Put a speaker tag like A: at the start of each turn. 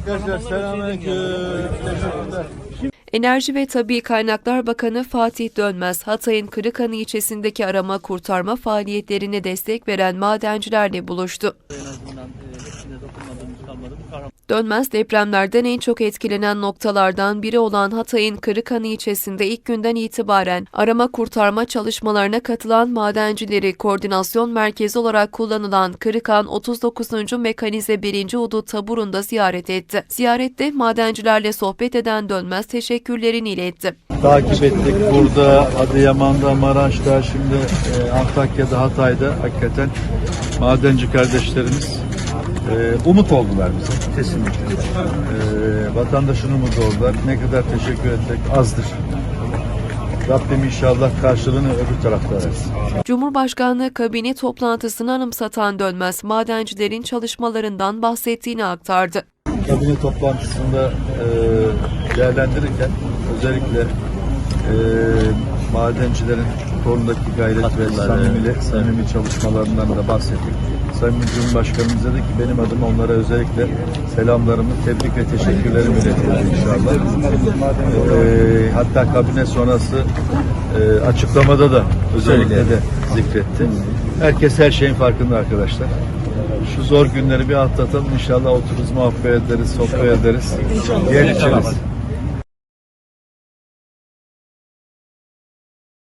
A: Arkadaşlar selamünaleyküm. Teşekkürler.
B: Enerji ve Tabi Kaynaklar Bakanı Fatih Dönmez, Hatay'ın Kırıkhanı ilçesindeki arama kurtarma faaliyetlerine destek veren madencilerle buluştu.
C: E, hepsine dokunmadığımız kalmadı. Bu kahraman
B: Dönmez depremlerden en çok etkilenen noktalardan biri olan Hatay'ın Kırıkhanı ilçesinde ilk günden itibaren arama kurtarma çalışmalarına katılan madencileri koordinasyon merkezi olarak kullanılan Kırıkhan 39. Mekanize 1. Udu taburunda ziyaret etti. Ziyarette madencilerle sohbet eden Dönmez teşekkürlerini iletti.
A: Takip ettik. Burada Adıyaman'da, Maraş'ta, şimdi e, Antakya'da, Hatay'da hakikaten madenci kardeşlerimiz e, umut oldular bize. Kesinlikle. E, vatandaşın umudu oldular. Ne kadar teşekkür etsek azdır. Rabbim inşallah karşılığını öbür tarafta versin.
B: Cumhurbaşkanlığı kabine toplantısını anımsatan Dönmez, madencilerin çalışmalarından bahsettiğini aktardı.
A: kabine toplantısında e, değerlendirirken özellikle e, madencilerin konudaki gayret ve samimi, samimi çalışmalarından da bahsettik. Sayın Cumhurbaşkanımız dedi ki benim adıma onlara özellikle selamlarımı, tebrik ve teşekkürlerimi iletiyorum inşallah. E, hatta kabine sonrası e, açıklamada da özellikle de zikretti. Herkes her şeyin farkında arkadaşlar. Şu zor günleri bir atlatalım. İnşallah otururuz, muhabbet ederiz, sohbet ederiz. Yer içeriz.